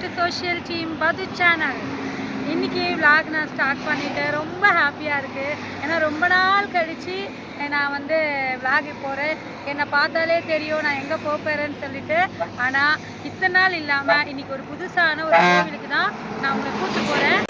To social team பது channel இன்றைக்கி vlog நான் ஸ்டார்ட் பண்ணிவிட்டேன் ரொம்ப ஹாப்பியாக இருக்குது ஏன்னா ரொம்ப நாள் கழித்து நான் வந்து vlog போகிறேன் என்னை பார்த்தாலே தெரியும் நான் எங்கே போகிறேன்னு சொல்லிட்டு. ஆனால் இத்தனை நாள் இல்லாமல் இன்றைக்கி ஒரு புதுசான ஒரு கோவிலுக்கு தான் நான் உங்களை கூப்பிட்டு போகிறேன்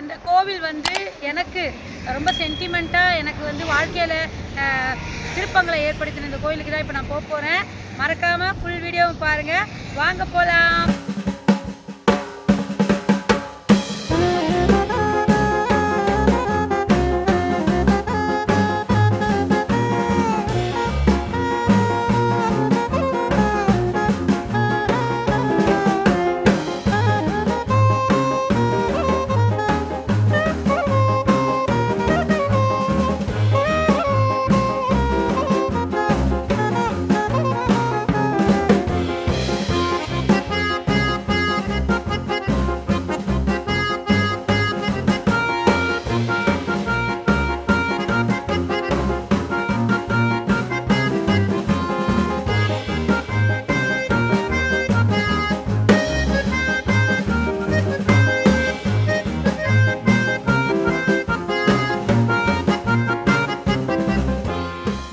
இந்த கோவில் வந்து எனக்கு ரொம்ப சென்டிமெண்ட்டாக எனக்கு வந்து வாழ்க்கையில் திருப்பங்களை ஏற்படுத்தின இந்த கோயிலுக்கு தான் இப்போ நான் போக போகிறேன் மறக்காமல் ஃபுல் வீடியோவும் பாருங்கள் வாங்க போகலாம்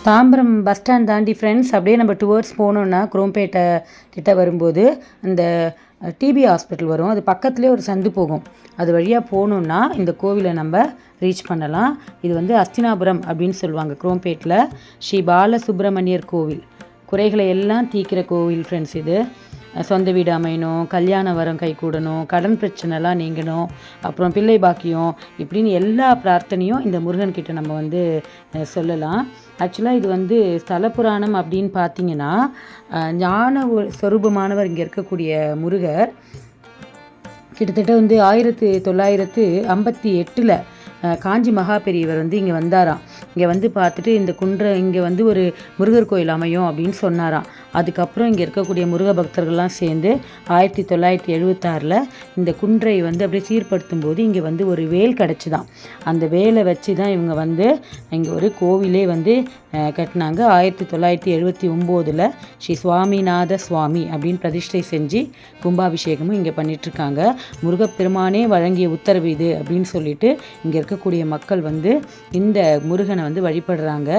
தாம்பரம் பஸ் ஸ்டாண்ட் தாண்டி ஃப்ரெண்ட்ஸ் அப்படியே நம்ம டுவர்ட்ஸ் போனோன்னா குரோம்பேட்டை கிட்ட வரும்போது அந்த டிபி ஹாஸ்பிட்டல் வரும். அது பக்கத்துலேயே ஒரு சந்து போகும். அது வழியாக போகணுன்னா இந்த கோவிலை நம்ம ரீச் பண்ணலாம். இது வந்து அஸ்தினாபுரம் அப்படின்னு சொல்லுவாங்க குரோம்பேட்டில் ஸ்ரீ பாலசுப்ரமணியர் கோவில். குறைகளை எல்லாம் தீக்கிற கோவில் ஃப்ரெண்ட்ஸ் இது. சொந்த வீடு அமையணும் கல்யாண வரம் கைகூடணும் கடன் பிரச்சனைலாம் நீங்கணும் அப்புறம் பிள்ளை பாக்கியம் இப்படின்னு எல்லா பிரார்த்தனையும் இந்த முருகன்கிட்ட நம்ம வந்து சொல்லலாம். ஆக்சுவலாக இது வந்து ஸ்தல புராணம் அப்படின்னு பார்த்தீங்கன்னா ஞான ஒரு சொரூபமானவர் இங்கே இருக்கக்கூடிய முருகர். கிட்டத்தட்ட வந்து ஆயிரத்து தொள்ளாயிரத்து ஐம்பத்தி எட்டில் காஞ்சி மகா பெரியவர் வந்து இங்கே வந்தாராம். இங்கே வந்து பார்த்துட்டு இந்த குன்ற இங்கே வந்து ஒரு முருகர் கோயில் அமையும் அப்படின்னு சொன்னாராம். அதுக்கப்புறம் இங்கே இருக்கக்கூடிய முருக பக்தர்கள்லாம் சேர்ந்து ஆயிரத்தி தொள்ளாயிரத்தி எழுபத்தாறில் இந்த குன்றை வந்து அப்படியே சீர்படுத்தும் போது இங்கே வந்து ஒரு வேல் கிடச்சிதான். அந்த வேலை வச்சு தான் இவங்க வந்து இங்கே ஒரு கோவிலே வந்து கட்டினாங்க. ஆயிரத்தி தொள்ளாயிரத்தி எழுபத்தி ஒம்போதில் ஸ்ரீ சுவாமிநாத சுவாமி அப்படின்னு பிரதிஷ்டை செஞ்சு கும்பாபிஷேகமும் இங்கே பண்ணிகிட்ருக்காங்க முருகப்பெருமானே வழங்கிய உத்தரவு இது அப்படின்னு சொல்லிட்டு இங்கே இருக்கக்கூடிய மக்கள் வந்து இந்த முருகனை வந்து வழிபடுறாங்க.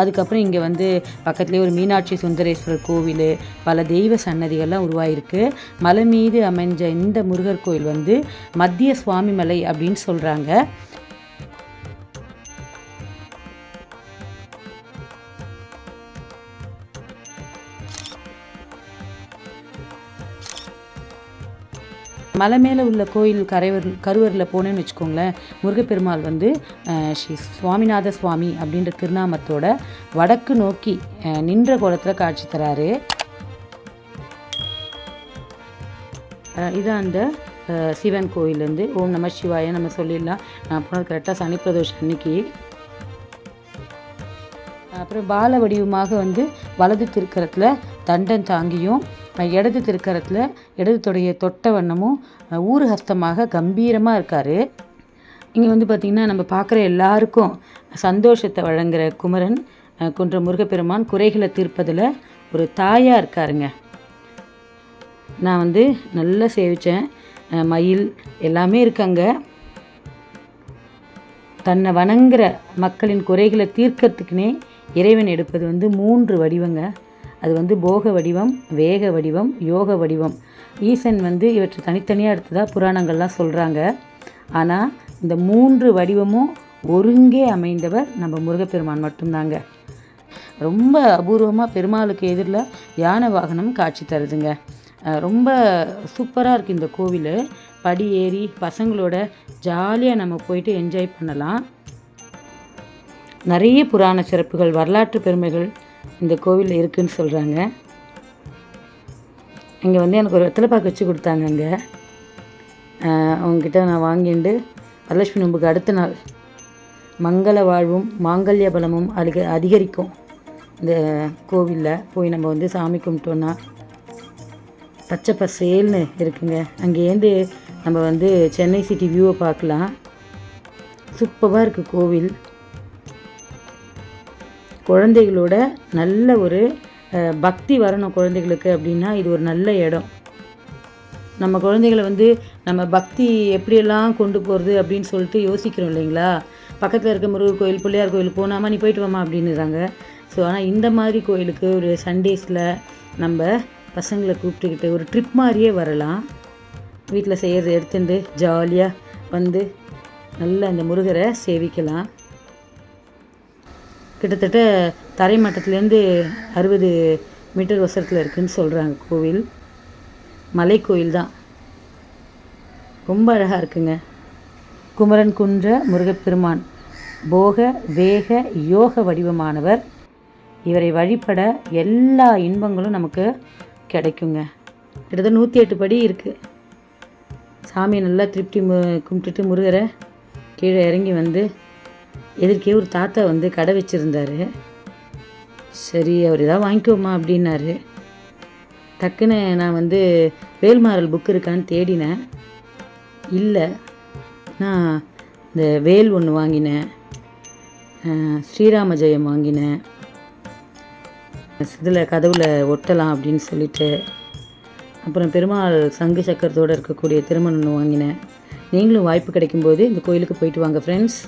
அதுக்கப்புறம் இங்கே வந்து பக்கத்துலேயே ஒரு மீனாட்சி சுந்தரேஸ்வரர் கோவில் பல தெய்வ சன்னதிகள்லாம் உருவாயிருக்கு. மலை மீது அமைஞ்ச இந்த முருகர் கோயில் வந்து மத்திய சுவாமி மலை அப்படின்னு சொல்கிறாங்க மலை மேலே உள்ள கோயில் கரைவர் கருவரில் போனேன்னு வச்சுக்கோங்களேன் முருகப்பெருமாள் வந்து அஹ், ஸ்ரீ சுவாமிநாத சுவாமி அப்படின்ற திருநாமத்தோட வடக்கு நோக்கி அஹ், நின்ற கோலத்தில் காட்சி தராரு. இதான் அந்த அஹ், சிவன் கோயிலேருந்து ஓம் நம சிவாய நம்ம சொல்லிடலாம். நான் போனது கரெக்டாக சனி பிரதோஷம் அன்னைக்கு. அப்புறம் பால வடிவமாக வந்து வலது திருக்கரத்தில் தண்டன் தாங்கியும் இடது திருக்கரத்தில் இடது தொடைய தொட்ட வண்ணமும் அஹ், ஹஸ்தமாக கம்பீரமாக இருக்கார். இங்கே வந்து பார்த்திங்கன்னா நம்ம பார்க்குற எல்லாருக்கும் சந்தோஷத்தை வழங்குகிற குமரன் குன்ற முருகப்பெருமான் குறைகளை தீர்ப்பதில் ஒரு தாயாக இருக்காருங்க. நான் வந்து நல்லா சேவித்தேன் மயில் எல்லாமே இருக்காங்க. தன்னை வணங்குற மக்களின் குறைகளை தீர்க்கறதுக்குனே இறைவன் எடுப்பது வந்து மூன்று வடிவங்க. அது வந்து போக வடிவம் வேக வடிவம் யோக வடிவம். ஈசன் வந்து இவற்றை தனித்தனியாக எடுத்ததா புராணங்கள்லாம் சொல்கிறாங்க ஆனால் இந்த மூன்று வடிவமும் ஒருங்கே அமைந்தவர் நம்ம முருகப்பெருமான் மட்டும்தாங்க. ரொம்ப அபூர்வமாக பெருமாளுக்கு எதிரில் யானை வாகனம் காட்சி தருதுங்க. ரொம்ப சூப்பராக இருக்குது இந்த கோவில். படி ஏறி பசங்களோட ஜாலியாக நம்ம போயிட்டு என்ஜாய் பண்ணலாம். நிறைய புராண சிறப்புகள் வரலாற்று பெருமைகள் இந்த கோவிலில் இருக்குன்னு சொல்கிறாங்க இங்கே வந்து எனக்கு ஒரு வெத்தலை பாக்கு வச்சு கொடுத்தாங்க அங்கே. அவங்கக்கிட்ட நான் வாங்கிண்டு வரலட்சுமி நோம்புக்கு அடுத்த நாள் மங்கள வாழ்வும் மாங்கல்ய பலமும் அதிக அதிகரிக்கும். இந்த கோவிலில் போய் நம்ம வந்து சாமி கும்பிட்டோன்னா பச்சை பசேல்னு இருக்குங்க. அங்கேருந்து நம்ம வந்து சென்னை சிட்டி வியூவை பார்க்கலாம். சூப்பராக இருக்குது கோவில். குழந்தைகளோட நல்ல ஒரு பக்தி வரணும் குழந்தைகளுக்கு அப்படின்னா இது ஒரு நல்ல இடம். நம்ம குழந்தைகளை வந்து நம்ம பக்தி எப்படியெல்லாம் கொண்டு போகிறது அப்படின்னு சொல்லிட்டு யோசிக்கிறோம் இல்லைங்களா? பக்கத்தில் இருக்க முருகர் கோயில் பிள்ளையார் கோயில் போனாமா நீ போயிட்டு வாமா அப்படின்னுறாங்க. ஸோ ஆனால் இந்த மாதிரி கோயிலுக்கு ஒரு சண்டேஸில் நம்ம பசங்களை கூப்பிட்டுக்கிட்டு ஒரு ட்ரிப் மாதிரியே வரலாம். வீட்டில் செய்கிறது எடுத்துட்டு ஜாலியாக வந்து நல்லா அந்த முருகரை சேவிக்கலாம். கிட்டத்தட்ட தரை மட்டத்துலேருந்து அறுபது மீட்டர் உசரத்தில் இருக்குதுன்னு சொல்கிறாங்க கோவில். மலை கோயில் தான். ரொம்ப அழகாக இருக்குங்க. குமரன் குன்ற முருகப்பெருமான் போக வேக யோக வடிவமானவர். இவரை வழிபட எல்லா இன்பங்களும் நமக்கு கிடைக்குங்க. கிட்டத்தட்ட நூற்றி எட்டு படி இருக்குது சாமியை நல்லா திருப்தி மு கும்பிட்டுட்டு முருகரை கீழே இறங்கி வந்து எதிர்க்கே ஒரு தாத்தா வந்து கடை வச்சுருந்தாரு. சரி அவர் ஏதாவது வாங்கிக்கோமா அப்படின்னாரு. டக்குன்னு நான் வந்து வேல்மாறல் புக் இருக்கான்னு தேடினேன். இல்லை நான் இந்த வேல் ஒன்று வாங்கினேன். ஸ்ரீராம ஜெயம் வாங்கினேன். இதில் கதவில் ஒட்டலாம் அப்படின்னு சொல்லிட்டு அப்புறம் பெருமாள் சங்கு சக்கரத்தோடு இருக்கக்கூடிய திருமணம் ஒன்று வாங்கினேன். நீங்களும் வாய்ப்பு கிடைக்கும்போது இந்த கோயிலுக்கு போயிட்டு வாங்க ஃப்ரெண்ட்ஸ்